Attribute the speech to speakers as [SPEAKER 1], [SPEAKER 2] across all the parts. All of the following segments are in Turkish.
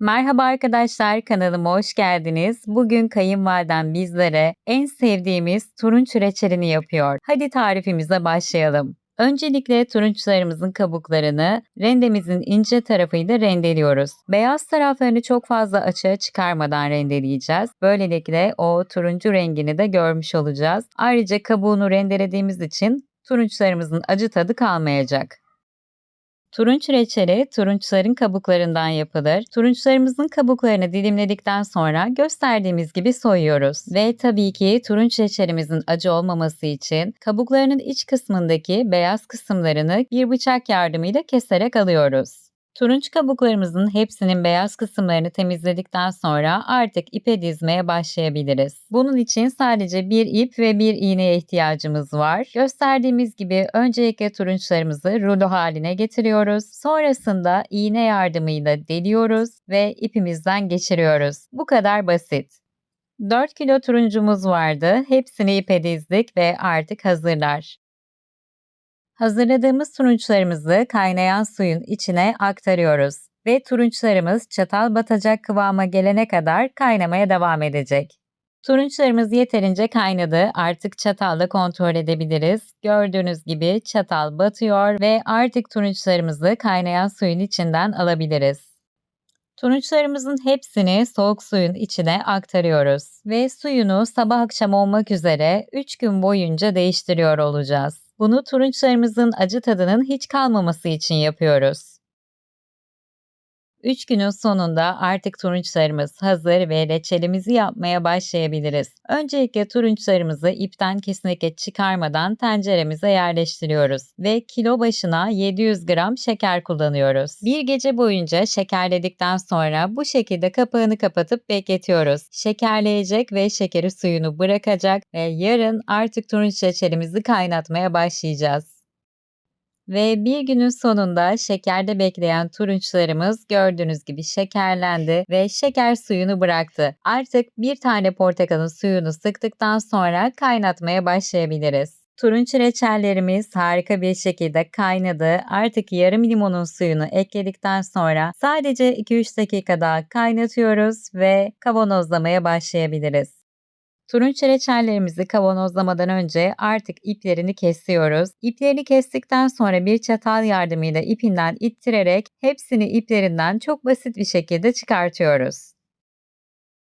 [SPEAKER 1] Merhaba arkadaşlar kanalıma hoş geldiniz. Bugün kayınvalidem bizlere en sevdiğimiz turunç reçelini yapıyor. Hadi tarifimize başlayalım. Öncelikle turunçlarımızın kabuklarını rendemizin ince tarafıyla rendeliyoruz. Beyaz taraflarını çok fazla açığa çıkarmadan rendeleyeceğiz. Böylelikle o turuncu rengini de görmüş olacağız. Ayrıca kabuğunu rendelediğimiz için turunçlarımızın acı tadı kalmayacak. Turunç reçeli turunçların kabuklarından yapılır. Turunçlarımızın kabuklarını dilimledikten sonra gösterdiğimiz gibi soyuyoruz. Ve tabii ki turunç reçelimizin acı olmaması için kabuklarının iç kısmındaki beyaz kısımlarını bir bıçak yardımıyla keserek alıyoruz. Turunç kabuklarımızın hepsinin beyaz kısımlarını temizledikten sonra artık ipe dizmeye başlayabiliriz. Bunun için sadece bir ip ve bir iğneye ihtiyacımız var. Gösterdiğimiz gibi öncelikle turunçlarımızı rulo haline getiriyoruz. Sonrasında iğne yardımıyla deliyoruz ve ipimizden geçiriyoruz. Bu kadar basit. 4 kilo turuncumuz vardı. Hepsini ipe dizdik ve artık hazırlar. Hazırladığımız turunçlarımızı kaynayan suyun içine aktarıyoruz ve turunçlarımız çatal batacak kıvama gelene kadar kaynamaya devam edecek. Turunçlarımız yeterince kaynadı. Artık çatalla kontrol edebiliriz. Gördüğünüz gibi çatal batıyor ve artık turunçlarımızı kaynayan suyun içinden alabiliriz. Turunçlarımızın hepsini soğuk suyun içine aktarıyoruz ve suyunu sabah akşam olmak üzere 3 gün boyunca değiştiriyor olacağız. Bunu turunçlarımızın acı tadının hiç kalmaması için yapıyoruz. 3 günün sonunda artık turunçlarımız hazır ve reçelimizi yapmaya başlayabiliriz. Öncelikle turunçlarımızı ipten kesinlikle çıkarmadan tenceremize yerleştiriyoruz ve kilo başına 700 gram şeker kullanıyoruz. Bir gece boyunca şekerledikten sonra bu şekilde kapağını kapatıp bekletiyoruz. Şekerleyecek ve şekeri suyunu bırakacak ve yarın artık turunç reçelimizi kaynatmaya başlayacağız. Ve bir günün sonunda şekerde bekleyen turunçlarımız gördüğünüz gibi şekerlendi ve şeker suyunu bıraktı. Artık bir tane portakalın suyunu sıktıktan sonra kaynatmaya başlayabiliriz. Turunç reçellerimiz harika bir şekilde kaynadı. Artık yarım limonun suyunu ekledikten sonra sadece 2-3 dakika daha kaynatıyoruz ve kavanozlamaya başlayabiliriz. Turunç reçellerimizi kavanozlamadan önce artık iplerini kesiyoruz. İplerini kestikten sonra bir çatal yardımıyla ipinden ittirerek hepsini iplerinden çok basit bir şekilde çıkartıyoruz.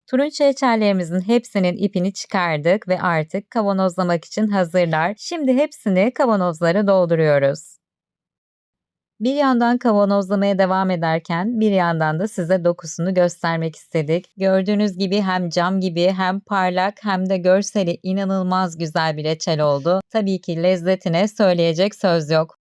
[SPEAKER 1] Turunç reçellerimizin hepsinin ipini çıkardık ve artık kavanozlamak için hazırlar. Şimdi hepsini kavanozlara dolduruyoruz. Bir yandan kavanozlamaya devam ederken bir yandan da size dokusunu göstermek istedik. Gördüğünüz gibi hem cam gibi hem parlak hem de görseli inanılmaz güzel bir reçel oldu. Tabii ki lezzetine söyleyecek söz yok.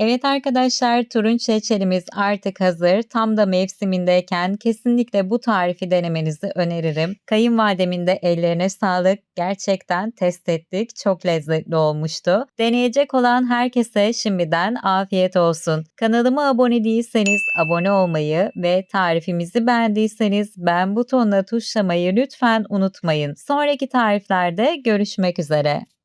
[SPEAKER 1] Evet arkadaşlar turunç reçelimiz artık hazır. Tam da mevsimindeyken kesinlikle bu tarifi denemenizi öneririm. Kayınvalidemin de ellerine sağlık. Gerçekten test ettik. Çok lezzetli olmuştu. Deneyecek olan herkese şimdiden afiyet olsun. Kanalıma abone değilseniz abone olmayı ve tarifimizi beğendiyseniz beğen butonuna tuşlamayı lütfen unutmayın. Sonraki tariflerde görüşmek üzere.